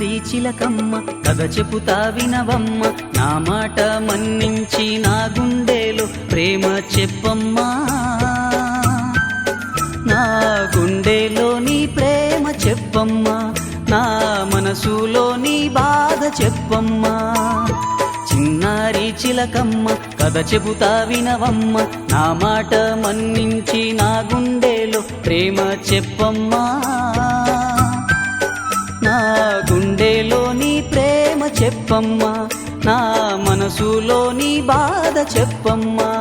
చిన్నారి చిలకమ్మ కథ చెబుతా వినవమ్మ. నా మాట మన్నించి నా గుండెలో ప్రేమ చెప్పమ్మా. నా గుండెలోని ప్రేమ చెప్పమ్మా. నా మనసులోని బాధ చెప్పమ్మా. చిన్నారి చిలకమ్మ కథ చెబుతా వినవమ్మ. నా మాట మన్నించి నా గుండెలో ప్రేమ చెప్పమ్మా. గుండెలోని ప్రేమ చెప్పమ్మా నా మనసులోని బాధ చెప్పమ్మా.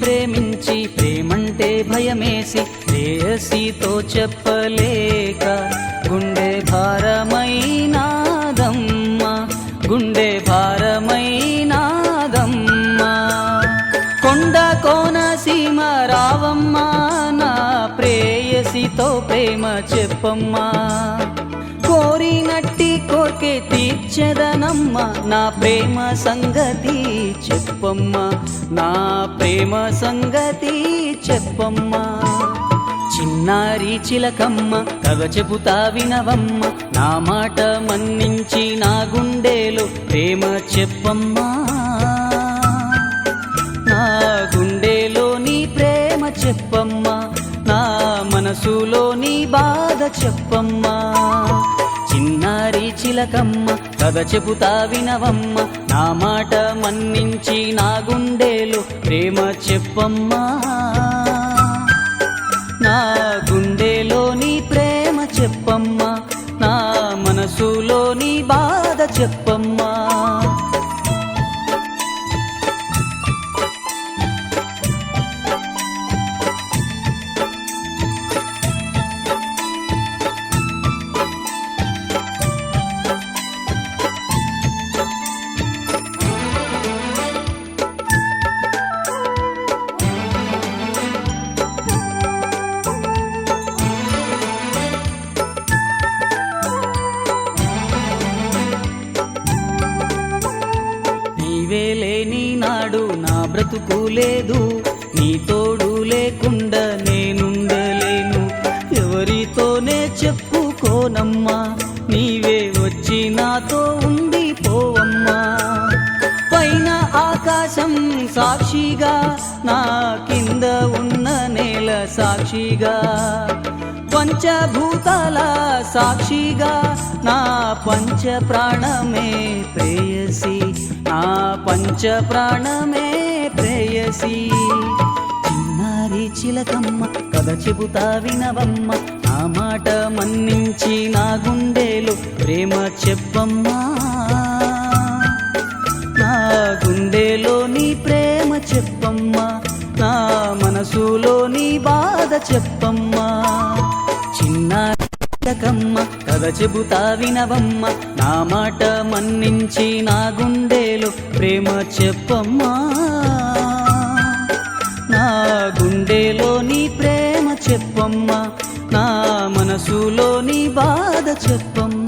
ప్రేమించి ప్రేమంటే భయమేసి ప్రేయసితో చెప్పలేక గుండె భారమైనాదమ్మ గుండె భారమైనాదమ్మ. కొండ కోన సీమ రావమ్మ నా ప్రేయసితో ప్రేమ చెప్పమ్మా. కోరినట్టి కోర్కే తీర్చదనమ్మ. నా ప్రేమ సంగతి చెప్పమ్మా. నా ప్రేమ సంగతి చెప్పమ్మ. చిన్నారి చిలకమ్మ కథ చెబుతా వినవమ్మ. నా మాట మన్నించి నా గుండెలో ప్రేమ చెప్పమ్మా. నా గుండెలోని ప్రేమ చెప్పమ్మా. నా మనసులోని బాధ చెప్పమ్మా. చిన్నారి చిలకమ్మ కథ చెబుతా వినవమ్మ. నా మాట మన్నించి నా గుండెలు ప్రేమ చెప్పమ్మా. నా గుండెలోని ప్రేమ చెప్పమ్మా. నా మనసులోని బాధ చెప్పమ్మా. బ్రతుకులేదు నీ తోడు లేకుండా నేనుండలేను. ఎవరితోనే చెప్పుకోనమ్మా నీవే వచ్చి నాతో ఉండి పోవమ్మా పైన ఆకాశం సాక్షిగా నా కింద ఉన్న నేల సాక్షిగా. పంచభూతాల సాక్షిగా నా పంచ ప్రాణమే ప్రేయసి నా పంచ ప్రాణమే ప్రేయసి చిన్నారి చిలకమ్మ కథ చెబుతా వినవమ్మ. నా మాట మన్నించి నా గుండెలో ప్రేమ చెప్పమ్మా. నా గుండెలోని ప్రేమ చెప్పమ్మా. నా మనసులోని బాధ చెప్పమ్మా. చిన్న చిలకమ్మ కథ చెబుతా వినవమ్మ. నా మాట మన్నించి నా గుండెలో ప్రేమ చెప్పమ్మా. నా గుండెలోని ప్రేమ చెప్పమ్మా. నా మనసులోని బాధ చెప్పమ్మా.